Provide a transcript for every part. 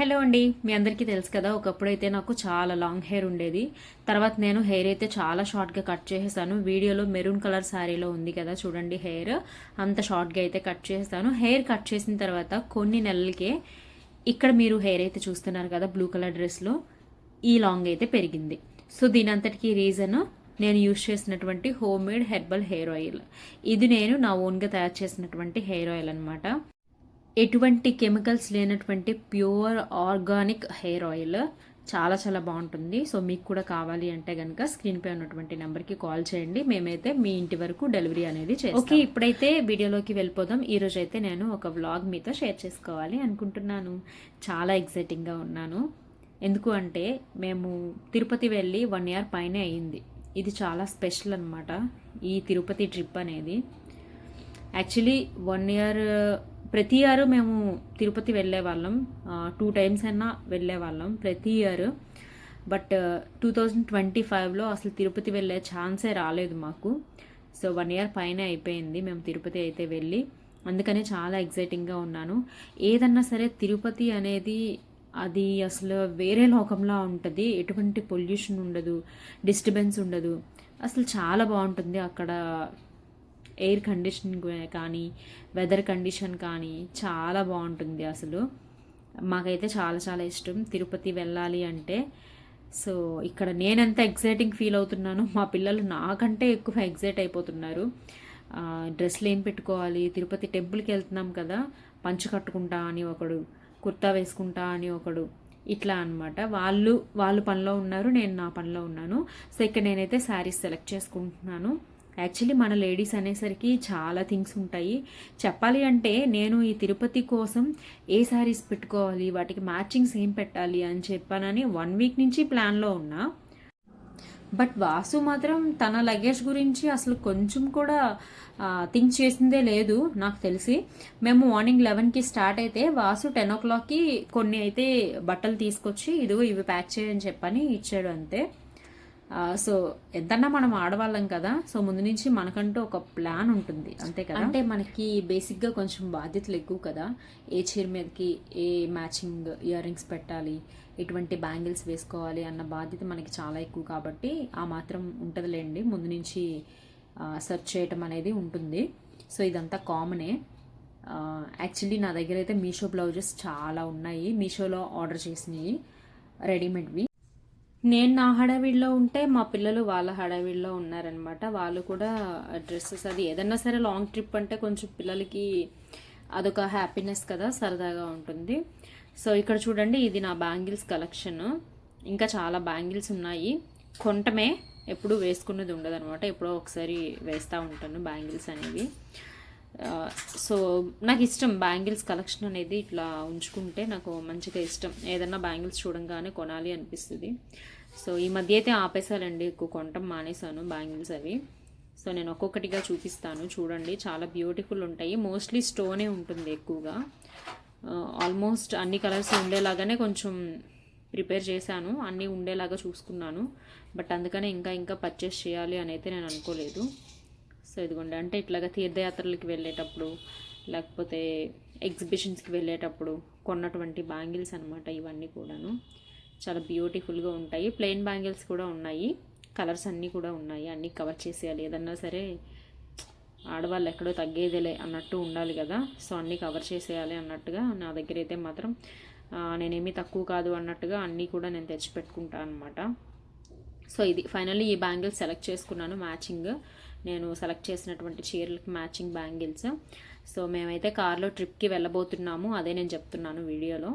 Hello అండి. మీ అందరికీ తెలుసు కదా ఒకప్పుడైతే నాకు చాలా లాంగ్ హెయిర్ ఉండేది. తర్వాత నేను హెయిర్ అయితే చాలా షార్ట్గా కట్ చేసేసాను. వీడియోలో మెరూన్ కలర్ శారీలో ఉంది కదా చూడండి హెయిర్. అంత షార్ట్గా అయితే కట్ చేసేసాను. హెయిర్ కట్ చేసిన తర్వాత కొన్ని నెలలకే ఇక్కడ మీరు హెయిర్ అయితే చూస్తున్నారు కదా బ్లూ కలర్ డ్రెస్లో. ఈ లాంగ్ అయితే పెరిగింది. సో దీని అంతటికి రీజన్ నేను యూజ్ చేసినటువంటి homemade herbal hair oil. ఇది నేను నా ఓన్గా తయారు చేసినటువంటి హెయిర్ ఆయిల్ అనమాట ఎటువంటి కెమికల్స్ లేనటువంటి ప్యూర్ ఆర్గానిక్ హెయిర్ ఆయిల్ చాలా చాలా బాగుంటుంది. సో మీకు కూడా కావాలి అంటే కనుక స్క్రీన్ పై ఉన్నటువంటి నెంబర్కి కాల్ చేయండి. మేమైతే మీ ఇంటి వరకు డెలివరీ అనేది చేస్తాం. ఓకే ఇప్పుడైతే వీడియోలోకి వెళ్ళిపోదాం. ఈరోజు అయితే నేను ఒక వ్లాగ్ మీతో షేర్ చేసుకోవాలి అనుకుంటున్నాను. చాలా ఎగ్జైటింగ్గా ఉన్నాను. ఎందుకు అంటే మేము తిరుపతి వెళ్ళి వన్ ఇయర్ పైనే అయ్యింది ఇది చాలా స్పెషల్ అనమాట ఈ తిరుపతి ట్రిప్ అనేది. యాక్చువల్లీ వన్ ఇయర్ ప్రతి ఇయర్ మేము తిరుపతి వెళ్ళే వాళ్ళం టూ టైమ్స్ అయినా వెళ్ళే వాళ్ళం ప్రతి year. But two thousand twenty ఫైవ్లో అసలు తిరుపతి వెళ్ళే ఛాన్సే రాలేదు మాకు. సో వన్ ఇయర్ పైన అయిపోయింది మేము తిరుపతి అయితే వెళ్ళి. అందుకనే చాలా ఎగ్జైటింగ్గా ఉన్నాను. ఏదన్నా సరే తిరుపతి అనేది అది అసలు వేరే లోకంలా ఉంటుంది. ఎటువంటి పొల్యూషన్ ఉండదు. డిస్టర్బెన్స్ ఉండదు. అసలు చాలా బాగుంటుంది అక్కడ ఎయిర్ కండిషన్ కానీ వెదర్ కండిషన్ కానీ చాలా బాగుంటుంది అసలు. మాకైతే చాలా చాలా ఇష్టం. తిరుపతి వెళ్ళాలి అంటే. సో ఇక్కడ నేనెంత ఎగ్జైటింగ్ ఫీల్ అవుతున్నానో మా పిల్లలు నాకంటే ఎక్కువ ఎగ్జైట్ అయిపోతున్నారు. డ్రెస్లు ఏం పెట్టుకోవాలి. తిరుపతి టెంపుల్కి వెళ్తున్నాం కదా పంచు కట్టుకుంటా అని ఒకడు కుర్తా వేసుకుంటా అని ఒకడు ఇట్లా అనమాట వాళ్ళు వాళ్ళు పనిలో ఉన్నారు నేను నా పనిలో ఉన్నాను. సో ఇక్కడ నేనైతే శారీస్ సెలెక్ట్ చేసుకుంటున్నాను. యాక్చువల్లీ మన లేడీస్ అనేసరికి చాలా థింగ్స్ ఉంటాయి. చెప్పాలి అంటే నేను ఈ తిరుపతి కోసం ఏ శారీస్ పెట్టుకోవాలి వాటికి మ్యాచింగ్స్ ఏం పెట్టాలి అని చెప్పానని వన్ వీక్ నుంచి ప్లాన్లో ఉన్నా. బట్ వాసు మాత్రం తన లగేజ్ గురించి అసలు కొంచెం కూడా థింక్ చేసిందే లేదు నాకు తెలిసి. మేము మార్నింగ్ లెవెన్కి స్టార్ట్ అయితే వాసు టెన్ ఓ క్లాక్కి కొన్ని అయితే బట్టలు తీసుకొచ్చి ఇదిగో ఇవి ప్యాక్ చేయని చెప్పని ఇచ్చాడు అంతే. సో ఎంతన్నా మనం ఆడవాళ్ళం కదా సో ముందు నుంచి మనకంటూ ఒక ప్లాన్ ఉంటుంది. అంతే కదా? అంటే మనకి బేసిక్గా కొంచెం బాధ్యతలు ఎక్కువ కదా. ఏ చీర మీదకి ఏ మ్యాచింగ్ ఇయర్ రింగ్స్ పెట్టాలి ఎటువంటి బ్యాంగిల్స్ వేసుకోవాలి అన్న బాధ్యత మనకి చాలా ఎక్కువ కాబట్టి ఆ మాత్రం ఉంటుందిలేండి. ముందు నుంచి సెర్చ్ చేయటం అనేది ఉంటుంది. సో ఇదంతా కామనే. యాక్చువల్లీ నా దగ్గర అయితే మీషో బ్లౌజెస్ చాలా ఉన్నాయి. మీషోలో ఆర్డర్ చేసినవి రెడీమేడ్వి. నేను నా హడావిడిలో ఉంటే మా పిల్లలు వాళ్ళ హడావిడిలో ఉన్నారనమాట వాళ్ళు కూడా డ్రెస్సెస్ అది ఏదన్నా సరే లాంగ్ ట్రిప్ అంటే కొంచెం పిల్లలకి అదొక హ్యాపీనెస్ కదా సరదాగా ఉంటుంది. సో ఇక్కడ చూడండి ఇది నా బ్యాంగిల్స్ కలెక్షన్. ఇంకా చాలా బ్యాంగిల్స్ ఉన్నాయి. కొంటమే ఎప్పుడు వేసుకున్నది ఉండదు అనమాట ఎప్పుడో ఒకసారి వేస్తూ ఉంటాను బ్యాంగిల్స్ అనేవి. సో నాకు ఇష్టం బ్యాంగిల్స్ కలెక్షన్ అనేది ఇట్లా ఉంచుకుంటే నాకు మంచిగా ఇష్టం. ఏదన్నా బ్యాంగిల్స్ చూడంగానే కొనాలి అనిపిస్తుంది. సో ఈ మధ్య అయితే ఆపేసానండి ఎక్కువ కొనటం మానేశాను బ్యాంగిల్స్ అవి. సో నేను ఒక్కొక్కటిగా చూపిస్తాను చూడండి. చాలా బ్యూటిఫుల్ ఉంటాయి. మోస్ట్లీ స్టోనే ఉంటుంది ఎక్కువగా. ఆల్మోస్ట్ అన్ని కలర్స్ ఉండేలాగానే కొంచెం ప్రిపేర్ చేశాను. అన్నీ ఉండేలాగా చూసుకున్నాను. బట్ అందుకనే ఇంకా ఇంకా పర్చేస్ చేయాలి అని అయితే నేను అనుకోలేదు. సో ఇదిగోండి. అంటే ఇట్లాగా తీర్థయాత్రలకి వెళ్ళేటప్పుడు లేకపోతే ఎగ్జిబిషన్స్కి వెళ్ళేటప్పుడు కొన్నటువంటి బ్యాంగిల్స్ అనమాట ఇవన్నీ కూడాను. చాలా బ్యూటిఫుల్గా ఉంటాయి. ప్లెయిన్ బ్యాంగిల్స్ కూడా ఉన్నాయి. కలర్స్ అన్నీ కూడా ఉన్నాయి. అన్నీ కవర్ చేసేయాలి. ఏదన్నా సరే ఆడవాళ్ళు ఎక్కడో తగ్గేదేలే అన్నట్టు ఉండాలి కదా. సో అన్నీ కవర్ చేసేయాలి అన్నట్టుగా నా దగ్గర అయితే మాత్రం నేనేమీ తక్కువ కాదు అన్నట్టుగా అన్నీ కూడా నేను తెచ్చిపెట్టుకుంటాను అనమాట సో ఇది ఫైనల్లీ ఈ బ్యాంగిల్స్ సెలెక్ట్ చేసుకున్నాను. మ్యాచింగ్. నేను సెలెక్ట్ చేసినటువంటి చీరలకు మ్యాచింగ్ బ్యాంగిల్స్ సో మేమైతే కార్లో ట్రిప్కి వెళ్ళబోతున్నాము. అదే నేను చెప్తున్నాను వీడియోలో.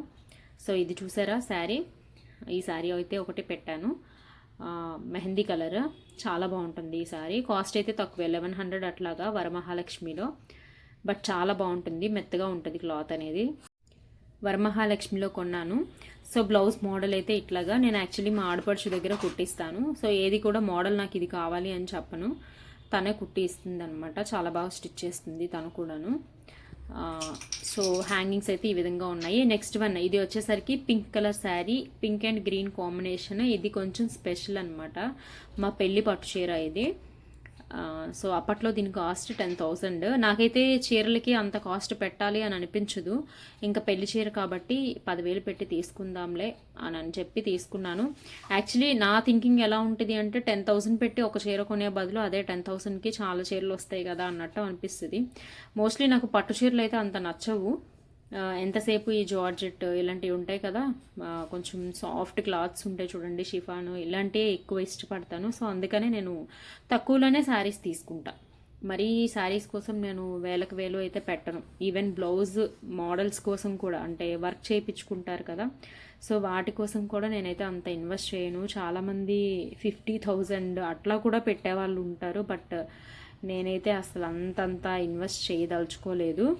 సో ఇది చూసారా శారీ? ఈ శారీ అయితే ఒకటి పెట్టాను. మెహందీ కలర్. చాలా బాగుంటుంది ఈ శారీ. కాస్ట్ అయితే తక్కువ లెవెన్ హండ్రెడ్ అట్లాగా వరమహాలక్ష్మిలో. బట్ చాలా బాగుంటుంది. మెత్తగా ఉంటుంది క్లాత్ అనేది. వరమహాలక్ష్మిలో కొన్నాను. సో బ్లౌజ్ మోడల్ అయితే ఇట్లాగా. నేను యాక్చువల్లీ మా ఆడపడుచు దగ్గర కుట్టిస్తాను. సో ఏది కూడా మోడల్ నాకు ఇది కావాలి అని చెప్పను. తనే కుట్టి ఇస్తుంది అనమాట చాలా బాగా స్టిచ్ చేస్తుంది తను కూడాను. సో హ్యాంగింగ్స్ అయితే ఈ విధంగా ఉన్నాయి. నెక్స్ట్ వన్ ఇది వచ్చేసరికి pink colour sari pink and green combination. ఇది కొంచెం స్పెషల్ అనమాట మా పెళ్ళి పట్టు చీర ఇది. సో అప్పట్లో దీని కాస్ట్ టెన్ థౌజండ్ నాకైతే చీరలకి అంత కాస్ట్ పెట్టాలి అని అనిపించదు. ఇంకా పెళ్ళి చీర కాబట్టి పదివేలు పెట్టి తీసుకుందాంలే అని అని చెప్పి తీసుకున్నాను. యాక్చువల్లీ నా థింకింగ్ ఎలా ఉంటుంది అంటే టెన్ థౌసండ్ పెట్టి ఒక చీర కొనే బదులు అదే టెన్ థౌసండ్కి చాలా చీరలు వస్తాయి కదా అన్నట్టు అనిపిస్తుంది. మోస్ట్లీ నాకు పట్టు చీరలు అయితే అంత నచ్చవు. ఎంతసేపు ఈ జార్జెట్ ఇలాంటివి ఉంటాయి కదా? కొంచెం సాఫ్ట్ క్లాత్స్ ఉంటాయి చూడండి షిఫాను. ఇలాంటివి ఎక్కువ ఇష్టపడతాను. సో అందుకనే నేను తక్కువలోనే శారీస్ తీసుకుంటా. మరి శారీస్ కోసం నేను వేలకు వేలు అయితే పెట్టను. ఈవెన్ బ్లౌజ్ మోడల్స్ కోసం కూడా అంటే వర్క్ చేయించుకుంటారు కదా. సో వాటి కోసం కూడా నేనైతే అంత ఇన్వెస్ట్ చేయను. చాలామంది ఫిఫ్టీ థౌజండ్ అట్లా కూడా పెట్టేవాళ్ళు ఉంటారు. బట్ నేనైతే అసలు అంతంత ఇన్వెస్ట్ చేయదలుచుకోలేదు.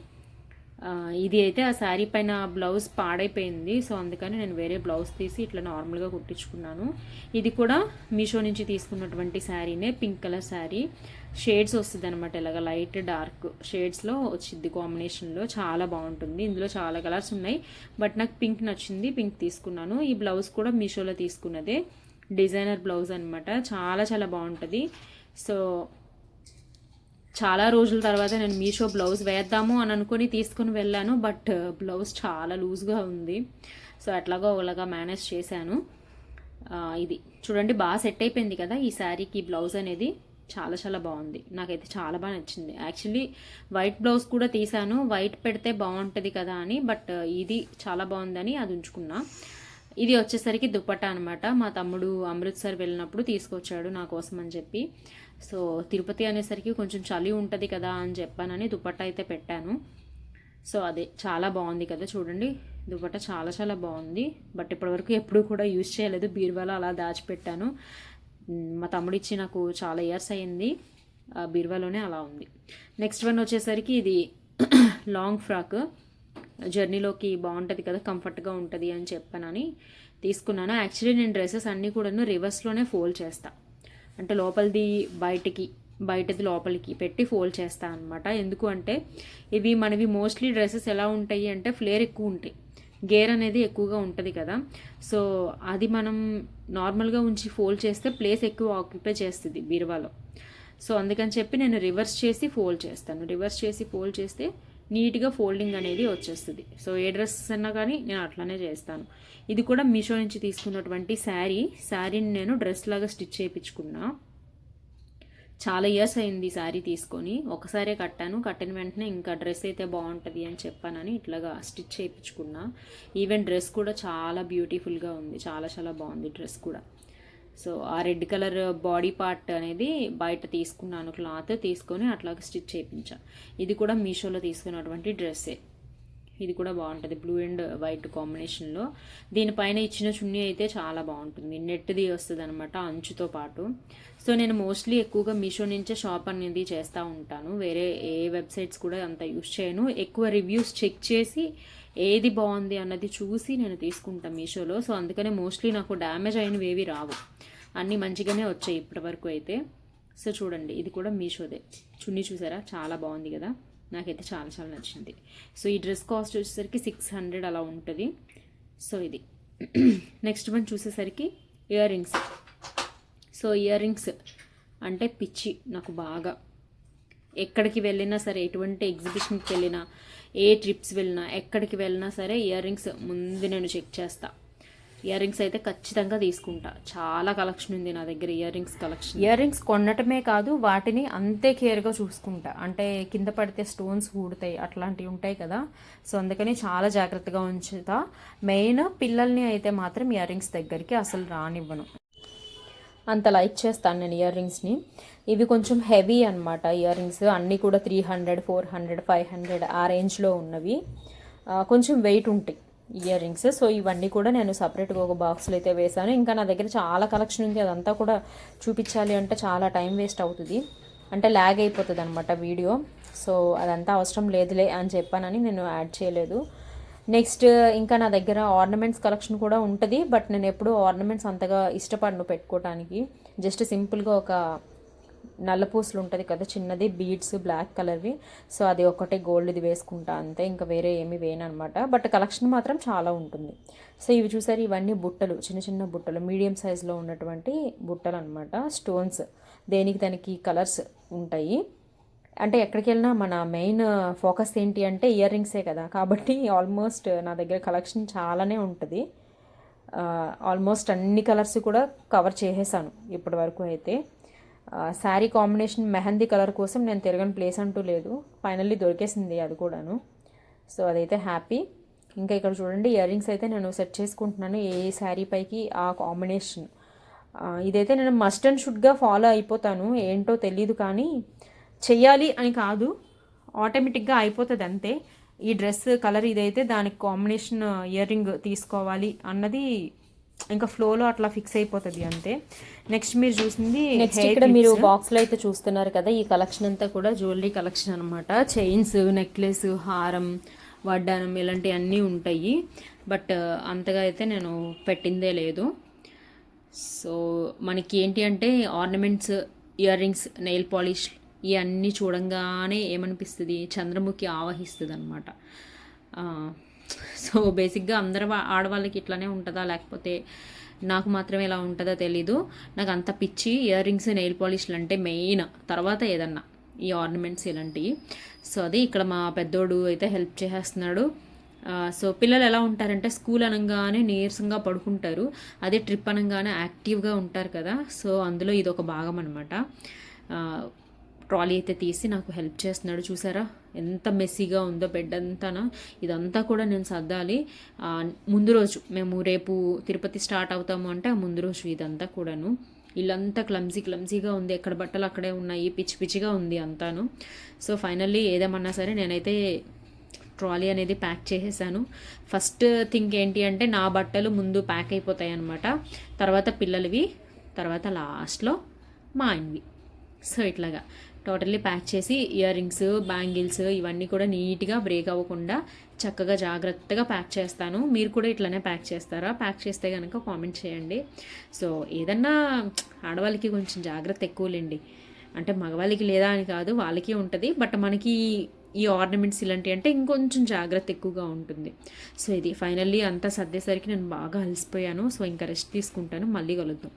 ఇది అయితే ఆ శారీ పైన బ్లౌజ్ పాడైపోయింది. సో అందుకని నేను వేరే బ్లౌజ్ తీసి ఇట్లా నార్మల్గా కుట్టించుకున్నాను. ఇది కూడా మీషో నుంచి తీసుకున్నటువంటి శారీనే పింక్ కలర్ శారీ. షేడ్స్ వస్తుంది అనమాట ఇలాగ లైట్ డార్క్ షేడ్స్లో వచ్చింది కాంబినేషన్లో. చాలా బాగుంటుంది. ఇందులో చాలా కలర్స్ ఉన్నాయి. బట్ నాకు పింక్ నచ్చింది పింక్ తీసుకున్నాను. ఈ బ్లౌజ్ కూడా మీషోలో తీసుకున్నదే. డిజైనర్ బ్లౌజ్ అనమాట చాలా చాలా బాగుంటుంది. సో చాలా రోజుల తర్వాత నేను మీషో బ్లౌజ్ వేద్దాము అని అనుకుని తీసుకుని వెళ్ళాను బట్ uh, బ్లౌజ్ చాలా లూజ్గా ఉంది. సో ఎట్లాగో ఒకలాగా మేనేజ్ చేశాను. ఇది. చూడండి బాగా సెట్ అయిపోయింది కదా ఈ శారీకి బ్లౌజ్ అనేది. చాలా చాలా బాగుంది. నాకైతే చాలా బాగా నచ్చింది. యాక్చువల్లీ వైట్ బ్లౌజ్ కూడా తీసాను వైట్ పెడితే బాగుంటుంది కదా అని బట్ uh, ఇది చాలా బాగుందని అది ఉంచుకున్నా. ఇది వచ్చేసరికి దుప్పట్టా అనమాట మా తమ్ముడు అమృత్సర్ వెళ్ళినప్పుడు తీసుకొచ్చాడు నా కోసం అని చెప్పి. సో తిరుపతి అనేసరికి కొంచెం చలి ఉంటుంది కదా అని చెప్పానని దుప్పట్ట అయితే పెట్టాను. సో అదే చాలా బాగుంది కదా చూడండి. దుప్పట్ట చాలా చాలా బాగుంది. బట్ ఇప్పటివరకు ఎప్పుడూ కూడా యూజ్ చేయలేదు. బీరువాలో అలా దాచిపెట్టాను. మా తమ్ముడు ఇచ్చి నాకు చాలా ఇయర్స్ అయింది. ఆ బీరువాలోనే అలా ఉంది. నెక్స్ట్ వన్ వచ్చేసరికి ఇది లాంగ్ ఫ్రాక్. జర్నీలోకి బాగుంటుంది కదా కంఫర్ట్గా ఉంటుంది అని చెప్పానని తీసుకున్నాను. యాక్చువల్లీ నేను డ్రెస్సెస్ అన్నీ కూడాను రివర్స్లోనే ఫోల్డ్ చేస్తా. అంటే లోపలిది బయటికి బయటది లోపలికి పెట్టి ఫోల్డ్ చేస్తా అనమాట ఎందుకు అంటే ఇవి మనవి మోస్ట్లీ డ్రెస్సెస్ ఎలా ఉంటాయి అంటే ఫ్లేర్ ఎక్కువ ఉంటాయి. గేర్ అనేది ఎక్కువగా ఉంటుంది కదా. సో అది మనం నార్మల్గా ఉంచి ఫోల్డ్ చేస్తే ప్లేస్ ఎక్కువ ఆక్యుపై చేస్తుంది బీరువాలో. సో అందుకని చెప్పి నేను రివర్స్ చేసి ఫోల్డ్ చేస్తాను. రివర్స్ చేసి ఫోల్డ్ చేస్తే నీట్గా ఫోల్డింగ్ అనేది వచ్చేస్తుంది. సో ఏ డ్రెస్ అన్నా కానీ నేను అట్లానే చేస్తాను. ఇది కూడా మీషో నుంచి తీసుకున్నటువంటి శారీ. శారీని నేను డ్రెస్ లాగా స్టిచ్ చేయించుకున్నా. చాలా ఇయర్స్ అయింది శారీ తీసుకొని. ఒకసారే కట్టాను. కట్టిన వెంటనే ఇంకా డ్రెస్ అయితే బాగుంటుంది అని చెప్పానని ఇట్లాగా స్టిచ్ చేయించుకున్నా. ఈవెన్ డ్రెస్ కూడా చాలా బ్యూటిఫుల్గా ఉంది. చాలా చాలా బాగుంది డ్రెస్ కూడా. సో ఆ రెడ్ కలర్ బాడీ పార్ట్ అనేది బయట తీసుకున్నాను క్లాత్ తీసుకొని అట్లాగే స్టిచ్ చేయించాను ఇది కూడా మీషోలో తీసుకున్నటువంటి డ్రెస్సే. ఇది కూడా బాగుంటుంది బ్లూ అండ్ వైట్ కాంబినేషన్లో. దీనిపైన ఇచ్చిన చున్నీ అయితే చాలా బాగుంటుంది. నెట్ది వస్తుంది అనమాట అంచుతో పాటు. సో నేను మోస్ట్లీ ఎక్కువగా మీషో నుంచే షాప్ అనేది చేస్తూ ఉంటాను. వేరే ఏ వెబ్సైట్స్ కూడా అంత యూస్ చేయను. ఎక్కువ రివ్యూస్ చెక్ చేసి ఏది బాగుంది అన్నది చూసి నేను తీసుకుంటాను మీషోలో. సో అందుకనే మోస్ట్లీ నాకు డ్యామేజ్ అయినవి ఏవి రావు. అన్నీ మంచిగానే వచ్చాయి ఇప్పటి వరకు అయితే. సో చూడండి ఇది కూడా మీషోదే. చున్నీ చూసారా? చాలా బాగుంది కదా? నాకైతే చాలా చాలా నచ్చింది. సో ఈ డ్రెస్ కాస్ట్ వచ్చేసరికి సిక్స్ హండ్రెడ్ అలా ఉంటుంది. సో ఇది. నెక్స్ట్ వన్ చూసేసరికి earrings so earrings అంటే పిచ్చి నాకు బాగా. ఎక్కడికి వెళ్ళినా సరే ఎటువంటి ఎగ్జిబిషన్కి వెళ్ళినా ఏ ట్రిప్స్ వెళ్ళినా ఎక్కడికి వెళ్ళినా సరే ఇయర్ రింగ్స్ ముందు నేను చెక్ చేస్తా. ఇయర్ రింగ్స్ అయితే ఖచ్చితంగా తీసుకుంటా. చాలా కలెక్షన్ ఉంది నా దగ్గర earrings collection. Earrings కొనటమే కాదు వాటిని అంతే కేర్గా చూసుకుంటా. అంటే కింద పడితే స్టోన్స్ ఊడతాయి అట్లాంటివి ఉంటాయి కదా. సో అందుకని చాలా జాగ్రత్తగా ఉంచుతా. మెయిన్ పిల్లల్ని అయితే మాత్రం ఇయర్ రింగ్స్ దగ్గరికి అసలు రానివ్వను. అంత లైక్ చేస్తాను నేను ఇయర్ రింగ్స్ని. ఇవి కొంచెం హెవీ అనమాట ఇయర్ రింగ్స్ అన్నీ కూడా three hundred four hundred five hundred ఆ రేంజ్లో ఉన్నవి. కొంచెం వెయిట్ ఉంటాయి ఇయర్ రింగ్స్. సో ఇవన్నీ కూడా నేను సపరేట్గా ఒక బాక్స్లో అయితే వేసాను ఇంకా నా దగ్గర చాలా కలెక్షన్ ఉంది. అదంతా కూడా చూపించాలి అంటే చాలా టైం వేస్ట్ అవుతుంది. అంటే ల్యాగ్ అయిపోతుంది అనమాట వీడియో. సో అదంతా అవసరం లేదులే అని చెప్పానని నేను యాడ్ చేయలేదు. నెక్స్ట్ ఇంకా నా దగ్గర ఆర్నమెంట్స్ కలెక్షన్ కూడా ఉంటుంది బట్ నేను ఎప్పుడూ ఆర్నమెంట్స్ అంతగా ఇష్టపడను పెట్టుకోవటానికి జస్ట్ సింపుల్గా ఒక నల్ల పూసలు ఉంటుంది కదా చిన్నది బీడ్స్ బ్లాక్ కలర్వి సో అది ఒకటే గోల్డ్ది వేసుకుంటా అంతే ఇంకా వేరే ఏమి వేయనమాట బట్ కలెక్షన్ మాత్రం చాలా ఉంటుంది. సో ఇవి చూసారు ఇవన్నీ బుట్టలు చిన్న చిన్న బుట్టలు మీడియం సైజులో ఉన్నటువంటి బుట్టలు అనమాట స్టోన్స్ దేనికి దానికి కలర్స్ ఉంటాయి. అంటే ఎక్కడికి వెళ్ళినా మన మెయిన్ ఫోకస్ ఏంటి అంటే ఇయర్ రింగ్సే కదా. కాబట్టి ఆల్మోస్ట్ నా దగ్గర కలెక్షన్ చాలానే ఉంటుంది. ఆల్మోస్ట్ అన్ని కలర్స్ కూడా కవర్ చేసేసాను ఇప్పటి వరకు అయితే. శారీ కాంబినేషన్ మెహందీ కలర్ కోసం నేను తిరగని ప్లేస్ అంటూ లేదు. ఫైనల్లీ దొరికేసింది అది కూడాను. సో అదైతే హ్యాపీ. ఇంకా ఇక్కడ చూడండి ఇయర్ రింగ్స్ అయితే నేను సెట్ చేసుకుంటున్నాను ఏ శారీ పైకి ఆ కాంబినేషన్. ఇదైతే నేను మస్ట్ అండ్ షుడ్గా ఫాలో అయిపోతాను. ఏంటో తెలియదు కానీ చెయ్యాలి అని కాదు ఆటోమేటిక్గా అయిపోతుంది అంతే. ఈ డ్రెస్ కలర్ ఇదైతే దానికి కాంబినేషన్ ఇయర్ రింగ్ తీసుకోవాలి అన్నది ఇంకా ఫ్లోలో అట్లా ఫిక్స్ అయిపోతుంది అంతే. నెక్స్ట్ మీరు చూసింది నెక్స్ట్ ఇక్కడ మీరు బాక్స్లో అయితే చూస్తున్నారు కదా ఈ కలెక్షన్ అంతా కూడా జ్యువెలరీ కలెక్షన్ అనమాట చైన్స్ నెక్లెస్ హారం వడ్డానం ఇలాంటివన్నీ ఉంటాయి. బట్ అంతగా అయితే నేను పెట్టిందే లేదు. సో మనకి ఏంటి అంటే ornaments ear rings nail polish ఇవన్నీ చూడంగానే ఏమనిపిస్తుంది? చంద్రముఖి ఆవహిస్తుంది అనమాట సో బేసిక్గా అందరు ఆడవాళ్ళకి ఇట్లానే ఉంటుందా? లేకపోతే నాకు మాత్రమే ఇలా ఉంటుందో తెలీదు. నాకు అంత పిచ్చి ఇయర్ రింగ్స్ నెయిల్ పాలిష్లు అంటే మెయిన్. తర్వాత ఏదన్నా ఈ ఆర్నమెంట్స్ ఇలాంటివి సో అది ఇక్కడ మా పెద్దోడు అయితే హెల్ప్ చేసేస్తున్నాడు. సో పిల్లలు ఎలా ఉంటారంటే స్కూల్ అనగానే నీరసంగా పడుకుంటారు. అదే ట్రిప్ అనగానే యాక్టివ్గా ఉంటారు కదా. సో అందులో ఇది ఒక భాగం అనమాట ట్రాలీ అయితే తీసి నాకు హెల్ప్ చేస్తున్నాడు చూసారా? ఎంత మెస్సీగా ఉందో బెడ్ అంతానా? ఇదంతా కూడా నేను సర్దాలి. ముందు రోజు మేము రేపు తిరుపతి స్టార్ట్ అవుతాము అంటే ఆ ముందు రోజు ఇదంతా కూడాను. ఇల్లంతా క్లమ్సీ క్లమ్సీగా ఉంది ఎక్కడ బట్టలు అక్కడే ఉన్నాయి పిచ్చి పిచ్చిగా ఉంది అంతాను. సో ఫైనల్లీ ఏదేమన్నా సరే నేనైతే ట్రాలీ అనేది ప్యాక్ చేసేసాను. ఫస్ట్ థింగ్ ఏంటి అంటే నా బట్టలు ముందు ప్యాక్ అయిపోతాయి అనమాట తర్వాత పిల్లలవి తర్వాత లాస్ట్లో మా ఆయనవి. సో ఇట్లాగా. టోటల్లీ ప్యాక్ చేసి ఇయర్ రింగ్స్ బ్యాంగిల్స్ ఇవన్నీ కూడా నీట్గా బ్రేక్ అవ్వకుండా చక్కగా జాగ్రత్తగా ప్యాక్ చేస్తాను. మీరు కూడా ఇట్లానే ప్యాక్ చేస్తారా? ప్యాక్ చేస్తే కనుక కామెంట్ చేయండి. సో ఏదన్నా ఆడవాళ్ళకి కొంచెం జాగ్రత్త ఎక్కువలేండి. అంటే మగవాళ్ళకి లేదా అని కాదు వాళ్ళకి ఉంటుంది. బట్ మనకి ఈ ఆర్నమెంట్స్ ఇలాంటివి అంటే ఇంకొంచెం జాగ్రత్త ఎక్కువగా ఉంటుంది. సో ఇది ఫైనల్లీ అంతా సర్దేసరికి నేను బాగా అలసిపోయాను. సో ఇంకా రెస్ట్ తీసుకుంటాను. మళ్ళీ కలుద్దాం.